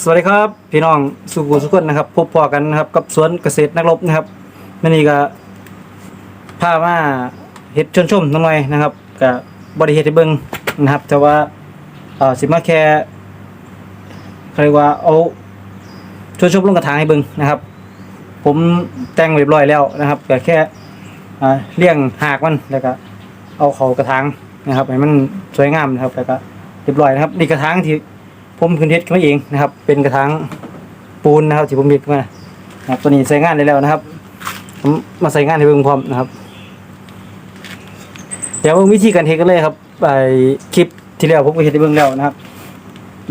สวัสดีครับพี่น้องสุขุสุขนนะครับพบพอกันนะครับกับสวนเกษตรนักรบนะครับมื่อนี้ก็พามาเฮ็ดชนชมน้องหน่อยนะครับกับบริเฮ็ดให้เบิงนะครับ แต่ว่าเอ่อสิมาแค่เขาเรียกว่าเอาชนชมลงกระถางให้เบิงนะครับ ผมแต่งเรียบร้อยแล้วนะครับก็แค่เลี้ยงหากมันแล้วก็เอาเขากระถางนะครับให้มันสวยงามนะครับแล้วก็เรียบร้อยนะครับนี่กระถางที่ ผมขึ้นเฮ็ดขึ้นมาเองนะครับ เป็นกระถางปูนนะครับที่ผมเฮ็ดขึ้นมานะครับตัวนี้ใส่งานได้แล้วนะครับผมมาใส่งานให้เบิ่งพร้อมนะครับ เดี๋ยววิธีการเฮ็ดกันเลยครับไปคลิปที่แล้วผมก็เฮ็ดให้เบิ่งแล้วนะครับ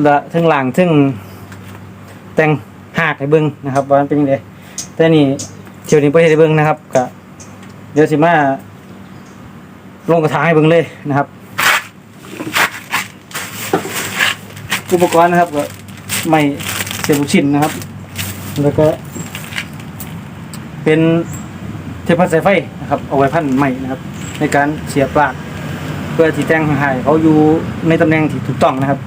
และทั้งหลังทั้งแต่งหากให้เบิ่งนะครับว่ามันเป็นยังไงแต่นี่เที่ยวนี้บ่เฮ็ดให้เบิ่งนะครับก็เดี๋ยวสิมาลงกระถางให้เบิ่งเลยนะครับ อุปกรณ์นะครับก็ไม่เสียบุชิ้นนะครับ แล้วก็เป็นเทปพันสายไฟนะครับเอาไว้พันใหม่นะครับ ในการเสียบปลั๊กเพื่อที่แจ้งให้เขาอยู่ในตำแหน่งที่ถูกต้องนะครับ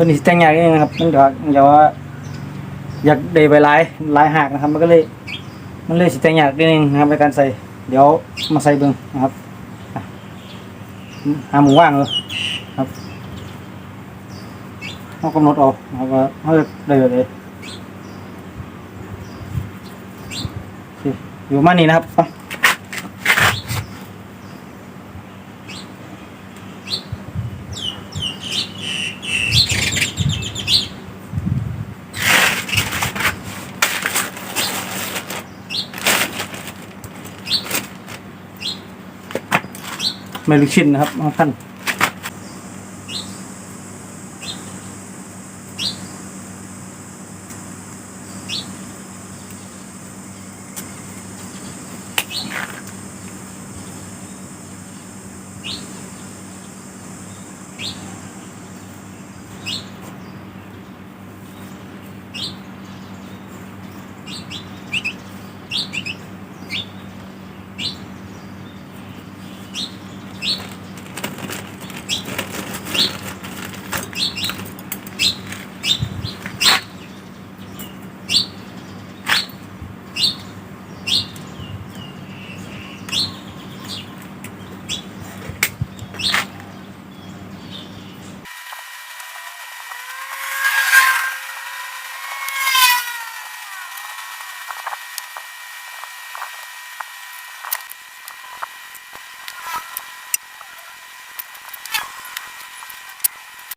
ตัวนี้แต่งยากนิดนึงนะครับมันก็อย่าว่าอยากได้ไปหลายหลายหากนะครับ มันก็เลยมันเลยสิแต่งยากนิดนึงนะครับในการใส่ เดี๋ยวมาใส่เบิ่งนะครับหาหมูว่างเลยครับเรากำหนดเอาครับว่าเขาจะได้แบบไหนโอเคอยู่มานี้นะครับไป ไม่ลูกชิ้นนะครับมาพัน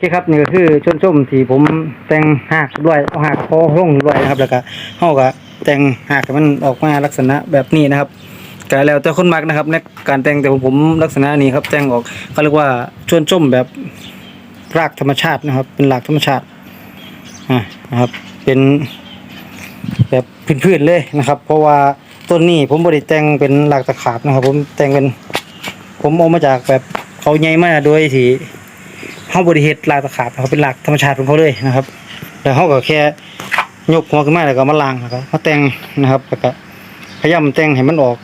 คครับนี่ก็คือชนชมที่ผมแต่งหากด้วยเอาหากคอร่องด้วยนะครับแล้วก็เฮาก็แต่งหากมันออกมาลักษณะแบบนี้นะครับก็แล้วแต่คนมักนะครับในการแต่งแต่ผมลักษณะนี้ครับแต่งออกเขาเรียกว่าชนชมแบบรากธรรมชาตินะครับ เป็นหลักธรรมชาติอ่านะครับ เป็นแบบพื้นๆเลยนะครับ เพราะว่าต้นนี้ผมบริแต่งเป็นหลักตะขาบนะครับ ผมแต่งเป็น ผมเอามาจากแบบเขาใหญ่มากโดยที่ เขาบริเหตุลากตะขาบนะครับเป็นหลักธรรมชาติของเขาเลยนะครับ แล้วเขาก็แค่ยกหัวขึ้นมาแล้วก็มาล้างนะครับมาแต่งนะครับแล้วก็พยายามแต่งให้มันออก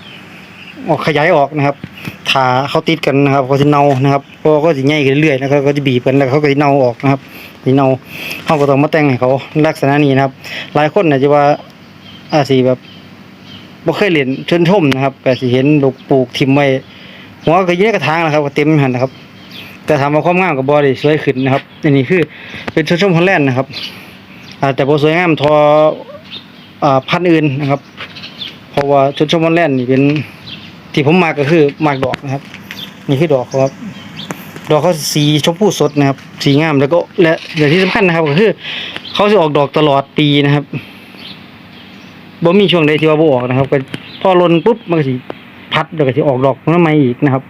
ออกขยายออกนะครับถาเขาติดกันนะครับเขาจะเน่านะครับเพราะก็จะใหญ่ขึ้นเรื่อยๆแล้วก็ก็จะบีบกันแล้วเขาก็จะเน่าออกนะครับจะเน่าเขาก็ต้องมาแต่งให้เขาลักษณะนี้นะครับ หลายคนอาจจะว่าอาสิแบบบ่เคยเรียนชนชมนะครับก็สิเห็นลูกปลูกทิมไว้หัวก็ยืนในกระถางนะครับก็เต็มหันนะครับ แต่ถามว่าความงามกับบอดี้สวยขึ้นนะครับอันนี้คือเป็นชนชมฮอลแลนด์นะครับอาจจะบ่สวยงามทอพันอื่นนะครับเพราะว่าชนชมฮอลแลนด์นี่เป็นที่ผมมาก็คือมากดอกนะครับ นี่คือดอกครับ ดอกเขาสีชมพูสดนะครับ สีงามแล้วก็และอย่างที่สำคัญนะครับก็คือเขาจะออกดอกตลอดปีนะครับบ่มีช่วงใดที่ว่าบ่ออกนะครับก็พอลนปุ๊บมันก็สิพัดแล้วก็สิออกดอกมาใหม่อีกนะครับ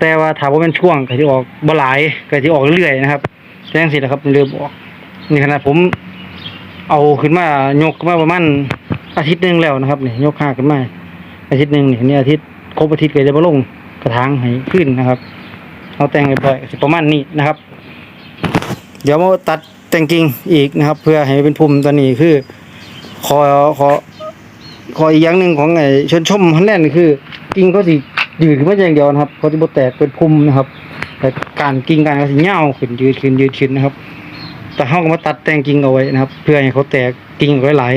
แต่ว่าถามว่าเป็นช่วงก็จะออกบ่หลายก็จะออกเรื่อยๆนะครับแต่ยังสินะครับเริ่มอกนี่ขนาดผม เอาขึ้นมายกมาประมาณอาทิตย์หนึ่งแล้วนะครับเนี่ยยกหากขึ้นมาอาทิตย์หนึ่งเนี่ยนี่อาทิตย์ครบอาทิตย์ก็จะมาลงกระถางให้ขึ้นนะครับเอาแต่งเรียบร้อยก็สิประมาณนี้นะครับ เดี๋ยวมาตัดแต่งกิ่งอีกนะครับ เพื่อให้เป็นภูมิตัวนี้คือขอขอขออีกอย่างหนึ่งของไอ้ชนชมฮันแลนด์คือกิ่งเขาสิ ยืดขึ้นมาอย่างเดียวนะครับเขาจะบ่แตกเป็นภูมินะครับ แต่การกิ่งการก็สิเงาวขึ้นยืดขึ้นยืดขึ้นนะครับ แต่เขาก็มาตัดแต่งกิ่งเอาไว้นะครับ เพื่อให้เขาแตกกิ่งไว้หลาย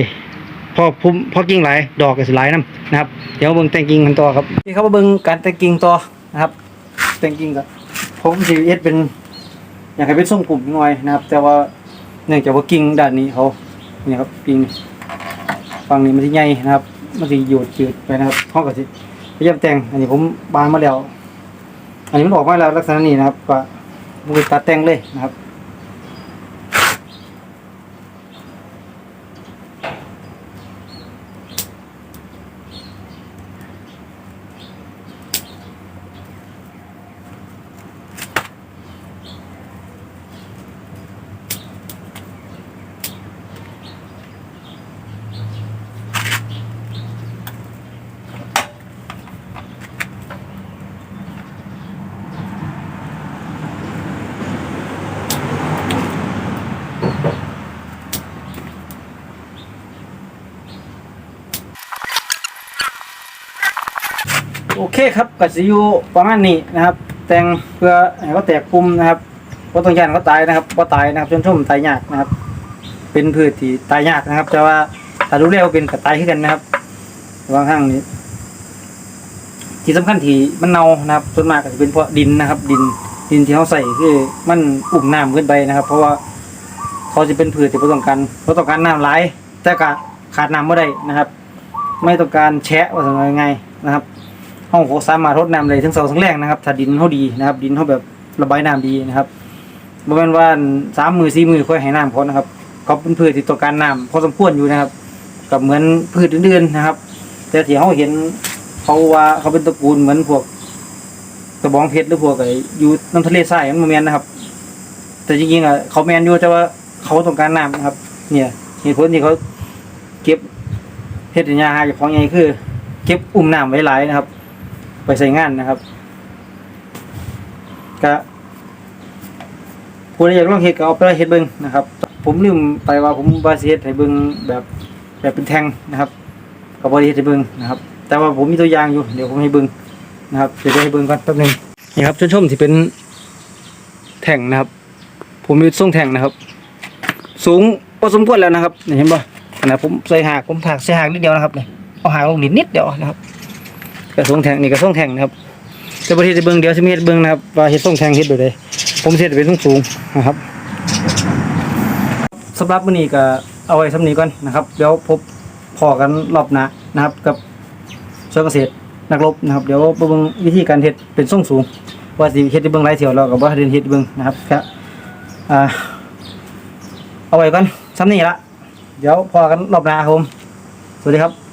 พอพุ่มพอกิ่งหลายดอกก็สิหลายนํนะครับ เดี๋ยวเบิ่งแต่งกิ่งกันต่อครับนี่ครับมาเบิ่งการแต่งกิ่งต่อนะครับ แต่งกิ่งก็ผมสิเอ็ดเป็น อยากให้เป็นทรงกลุ่มหน่อยนะครับ แต่ว่าเนื่องจากว่ากิ่งด้านนี้เขาเนี่ยครับกิ่งฝั่งนี้มันสิใหญ่นะครับ มันสิหยุดจืดไปนะครับเขาก็สิ ยายามแต่งอันนี้ผมบานมาแล้ว อันนี้มันออกมาแล้วลักษณะนี้นะครับก็มือตัดแต่งเลยนะครับ เคครับก็สิอยู่ประมาณนี้นะครับ แต่งเพื่อให้เขาแตกปุ่มนะครับว่าะต้องยานเขาตายนะครับว่าตายนะครับชนชุ่มตายยากนะครับ เป็นพืชที่ตายยากนะครับ แต่ว่าถ้ารู้แล้วเป็นก็ตายขึ้นกันนะครับบางครั้งนี้ ที่สำคัญที่มันเน่านะครับส่วนมากก็จะเป็นเพราะดินนะครับ ดินดินที่เขาใส่คือมันอุ่มน้ำขึ้นไปนะครับ เพราะว่าเขาจะเป็นพืชที่ต้องการบ่ต้องการน้ำหลายแต่ก็ขาดน้ำไม่ได้นะครับ ไม่ต้องการแฉะว่าสังไงนะครับ ห้องโคสามารถรดน้ำเลยทั้งเสาทั้งแรงนะครับ ถ้าดินเขาดีนะครับ ดินเขาแบบระบายน้ำดีนะครับบ่แม่นว่าสามมือสี่มือค่อยให้น้ำเขานะครับเขาเป็นพืชที่ต้องการน้ำพอสมควรอยู่นะครับ กับเหมือนพืชอื่นๆนะครับ แต่ที่เขาเห็นเขาว่าเขาเป็นตระกูลเหมือนพวกกระบองเพชรหรือพวกไอ้อยู่น้ำทะเลทรายมันบ่แมนนะครับ แต่จริงๆอะเขาแมนอยู่แต่ว่าเขาต้องการน้ำนะครับ เนี่ยเหตุผลที่เขาเก็บเฮ็ดให้ยาเจ้าของใหญ่คือ เก็บอุ้มน้ำไว้หลายนะครับ ไปใส่งานนะครับก็ผู้ใดอยากลองเฮ็ดก็เอาไปเฮ็ดเบิ่งนะครับ ผมลืมไปว่าผมวาสิเฮ็ดให้เบิ่งแบบแบบเป็นแท่งนะครับก็บ่ได้เฮ็ดให้เบิ่งนะครับ แต่ว่าผมมีตัวอย่างอยู่เดี๋ยวผมให้เบิ่งนะครับเดี๋ยวจะให้เบิ่งก่อนแป๊บนึงนี่ครับชนชมที่เป็นแท่งนะครับ ผมมีทรงแท่งนะครับ สูงพอสมควรแล้วนะครับเห็นป่ะขณะผมใส่หากผมถากใส่หากนิดเดียวนะครับเนี่ยเอาหากลงนิดนิดเดียวนะครับ กระทรวงแทงนี่กระทรวงแทงนะครับแต่ประเทศเบิ้งเดี๋ยวสิมีเฮ็ดเบิ้งนะครับว่าเฮ็ดทรงแทงเฮ็ดโดยใดผมสิเฮ็ดเป็นสูงสูงนะครับสำหรับมื้อนี้ก็เอาไว้สำนี้ก่อนนะครับ เดี๋ยวพบพอกันรอบหน้านะครับ กับสวนเกษตรนักรบนะครับ เดี๋ยวเบิ่งวิธีการเฮ็ดเป็นทรงสูง ว่าสิเฮ็ดเบิ่งหลายเที่ยวแล้วก็บ่ทันเฮ็ดให้เบิ่งนะครับก็อ่าเอาไว้ก่อนสำนี้ละเดี๋ยวพอกันรอบหน้าครับผมสวัสดีครับ